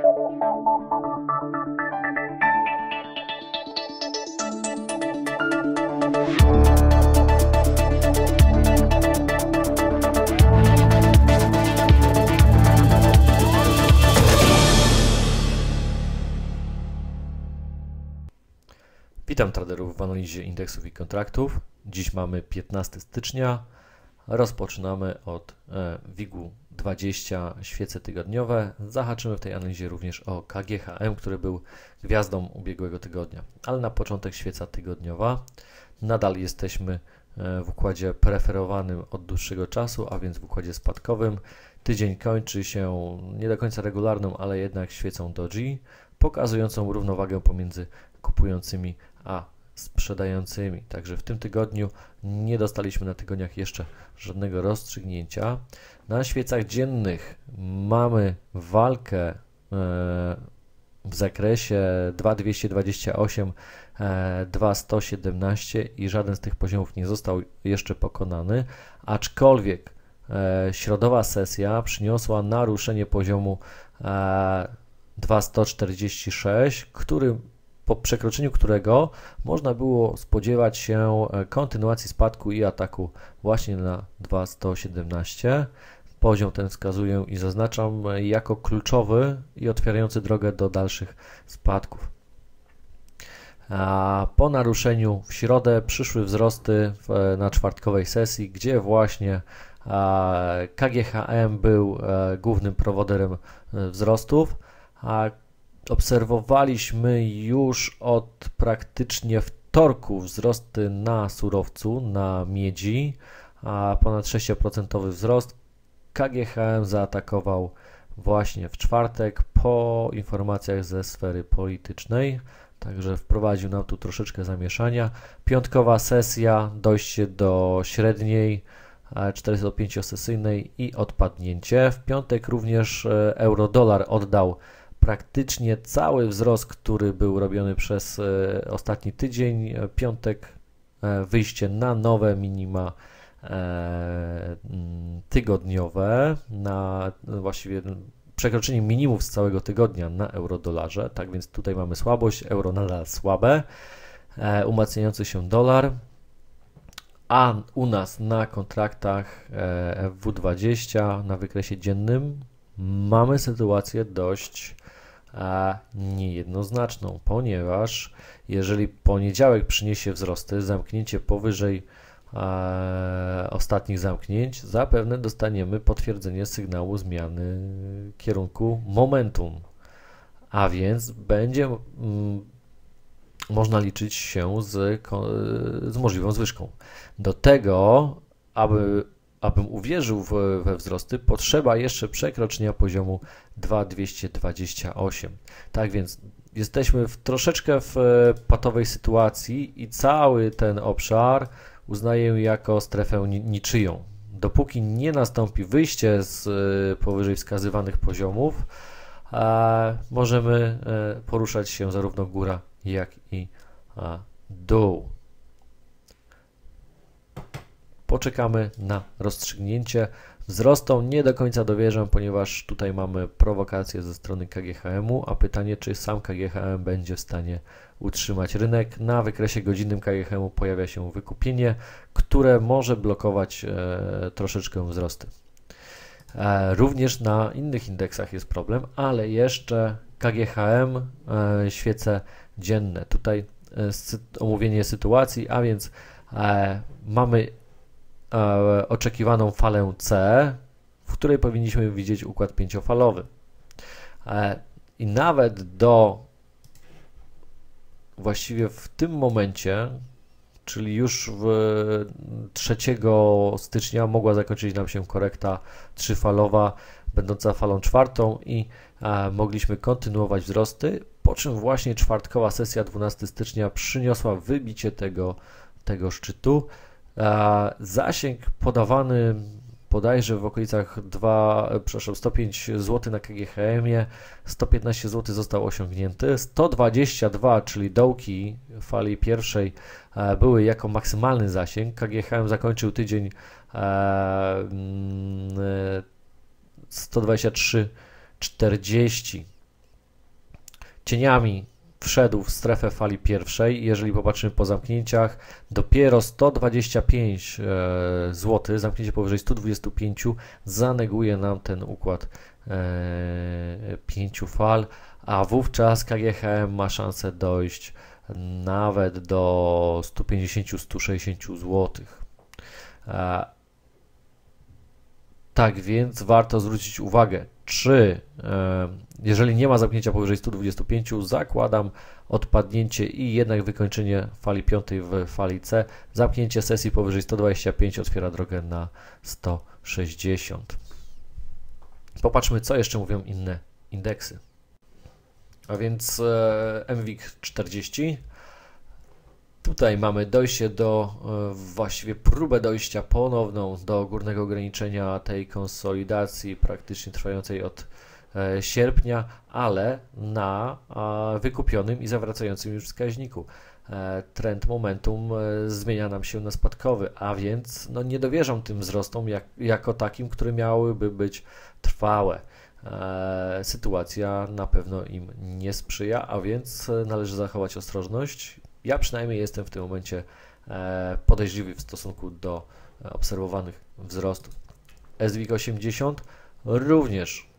Witam traderów w analizie indeksów i kontraktów. Dziś mamy 15 stycznia. Rozpoczynamy od e, WIG-u 20 świece tygodniowe. Zahaczymy w tej analizie również o KGHM, który był gwiazdą ubiegłego tygodnia. Ale na początek świeca tygodniowa. Nadal jesteśmy e, w układzie preferowanym od dłuższego czasu, a więc w układzie spadkowym. Tydzień kończy się nie do końca regularną, ale jednak świecą doji, pokazującą równowagę pomiędzy kupującymi a sprzedającymi. Także w tym tygodniu nie dostaliśmy na tygodniach jeszcze żadnego rozstrzygnięcia. Na świecach dziennych mamy walkę e, w zakresie 2228, 2117 e, i żaden z tych poziomów nie został jeszcze pokonany, aczkolwiek e, środowa sesja przyniosła naruszenie poziomu 2146, który po przekroczeniu którego można było spodziewać się e, kontynuacji spadku i ataku właśnie na 2117. Poziom ten wskazuję i zaznaczam e, jako kluczowy i otwierający drogę do dalszych spadków. A po naruszeniu w środę przyszły wzrosty w, e, na czwartkowej sesji, gdzie właśnie KGHM był głównym prowodem wzrostów, a obserwowaliśmy już od praktycznie wtorku wzrosty na surowcu, na miedzi, a ponad 6% wzrost. KGHM zaatakował właśnie w czwartek po informacjach ze sfery politycznej, także wprowadził nam tu troszeczkę zamieszania. Piątkowa sesja, dojście do średniej 405-sesyjnej i odpadnięcie. W piątek również e, euro-dolar oddał praktycznie cały wzrost, który był robiony przez e, ostatni tydzień, e, piątek, e, wyjście na nowe minima tygodniowe, na właściwie przekroczenie minimów z całego tygodnia na euro-dolarze. Tak więc tutaj mamy słabość, euro nadal słabe, umacniający się dolar. A u nas na kontraktach W20 na wykresie dziennym mamy sytuację dość niejednoznaczną, ponieważ jeżeli poniedziałek przyniesie wzrosty, zamknięcie powyżej ostatnich zamknięć, zapewne dostaniemy potwierdzenie sygnału zmiany kierunku momentum, a więc będzie mm, można liczyć się z, z możliwą zwyżką. Do tego, aby abym uwierzył we wzrosty, potrzeba jeszcze przekroczenia poziomu 2228. Tak więc jesteśmy w, troszeczkę w e, patowej sytuacji i cały ten obszar uznaję jako strefę niczyją. Dopóki nie nastąpi wyjście z e, powyżej wskazywanych poziomów, możemy e, poruszać się zarówno góra, jak i dół. Poczekamy na rozstrzygnięcie. Wzrostom nie do końca dowierzam, ponieważ tutaj mamy prowokację ze strony KGHM-u, a pytanie, czy sam KGHM będzie w stanie utrzymać rynek. Na wykresie godzinnym KGHM-u pojawia się wykupienie, które może blokować e, troszeczkę wzrosty. E, również na innych indeksach jest problem, ale jeszcze KGHM, e, świece dzienne. Tutaj e, omówienie sytuacji, a więc e, mamy oczekiwaną falę C, w której powinniśmy widzieć układ pięciofalowy. E, I nawet do właściwie w tym momencie, czyli już w 3 stycznia mogła zakończyć nam się korekta trzyfalowa, będąca falą czwartą i e, mogliśmy kontynuować wzrosty, po czym właśnie czwartkowa sesja 12 stycznia przyniosła wybicie tego, tego szczytu. Zasięg podawany bodajże w okolicach 2, przepraszam, 105 zł na KGHM-ie, 115 zł został osiągnięty, 122, czyli dołki fali pierwszej e, były jako maksymalny zasięg. KGHM zakończył tydzień 123,40, cieniami wszedł w strefę fali pierwszej. Jeżeli popatrzymy po zamknięciach, dopiero 125 zł, zamknięcie powyżej 125 zaneguje nam ten układ pięciu fal, a wówczas KGHM ma szansę dojść nawet do 150-160 zł. Tak więc warto zwrócić uwagę, czy e, jeżeli nie ma zamknięcia powyżej 125, zakładam odpadnięcie i jednak wykończenie fali piątej w fali C. Zamknięcie sesji powyżej 125 otwiera drogę na 160. Popatrzmy, co jeszcze mówią inne indeksy. A więc e, MWIG 40. Tutaj mamy dojście do, e, właściwie próbę dojścia ponowną do górnego ograniczenia tej konsolidacji praktycznie trwającej od e, sierpnia, ale na wykupionym i zawracającym już wskaźniku. Trend momentum zmienia nam się na spadkowy, a więc no, nie dowierzam tym wzrostom jak, jako takim, które miałyby być trwałe. E, sytuacja na pewno im nie sprzyja, a więc należy zachować ostrożność. Ja przynajmniej jestem w tym momencie e, podejrzliwy w stosunku do obserwowanych wzrostów. SWIG 80 również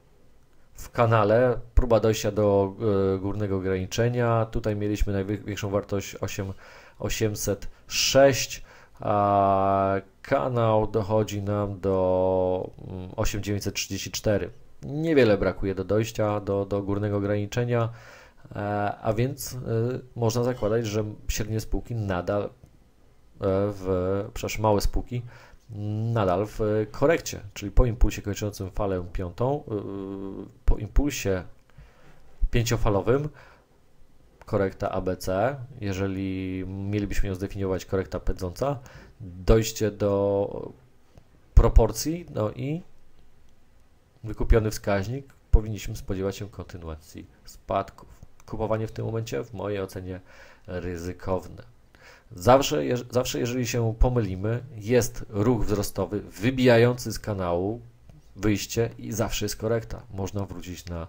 w kanale próba dojścia do e, górnego ograniczenia. Tutaj mieliśmy największą wartość 8, 806, a kanał dochodzi nam do 8934. Mm, Niewiele brakuje do dojścia do, do górnego ograniczenia, e, a więc e, można zakładać, że średnie spółki nadal e, w, przepraszam, małe spółki nadal w korekcie, czyli po impulsie kończącym falę piątą, po impulsie pięciofalowym korekta ABC, jeżeli mielibyśmy ją zdefiniować korekta pędząca, dojście do proporcji, no i wykupiony wskaźnik, powinniśmy spodziewać się kontynuacji spadków. Kupowanie w tym momencie, w mojej ocenie, ryzykowne. Zawsze, zawsze jeżeli się pomylimy, jest ruch wzrostowy wybijający z kanału wyjście i zawsze jest korekta. Można wrócić na,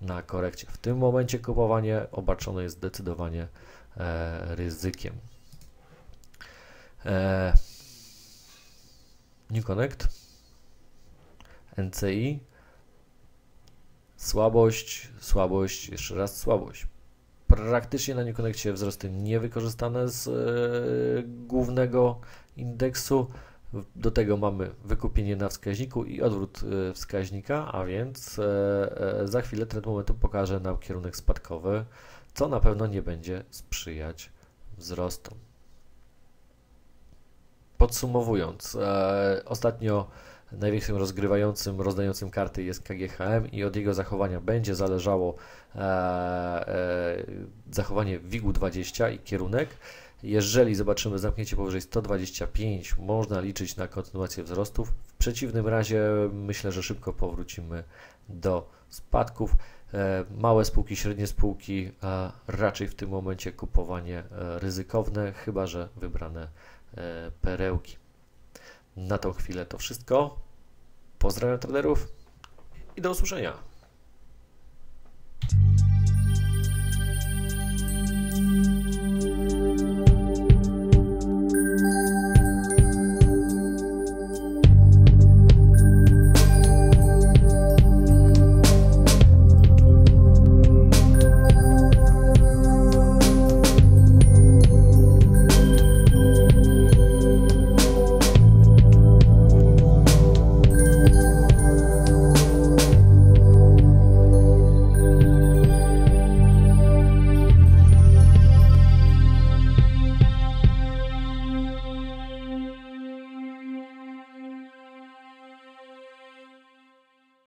na korekcie. W tym momencie kupowanie obarczone jest zdecydowanie e, ryzykiem. E, New Connect NCI, słabość, słabość, jeszcze raz słabość. Praktycznie na Newconnectie wzrosty niewykorzystane z e, głównego indeksu. Do tego mamy wykupienie na wskaźniku i odwrót e, wskaźnika, a więc e, za chwilę trend momentu pokaże nam kierunek spadkowy, co na pewno nie będzie sprzyjać wzrostom. Podsumowując, ostatnio największym rozgrywającym, rozdającym karty jest KGHM i od jego zachowania będzie zależało e, e, zachowanie WIG-u 20 i kierunek. Jeżeli zobaczymy zamknięcie powyżej 125, można liczyć na kontynuację wzrostów. W przeciwnym razie myślę, że szybko powrócimy do spadków. E, małe spółki, średnie spółki, a raczej w tym momencie kupowanie e, ryzykowne, chyba że wybrane e, perełki. Na tą chwilę to wszystko. Pozdrawiam traderów i do usłyszenia.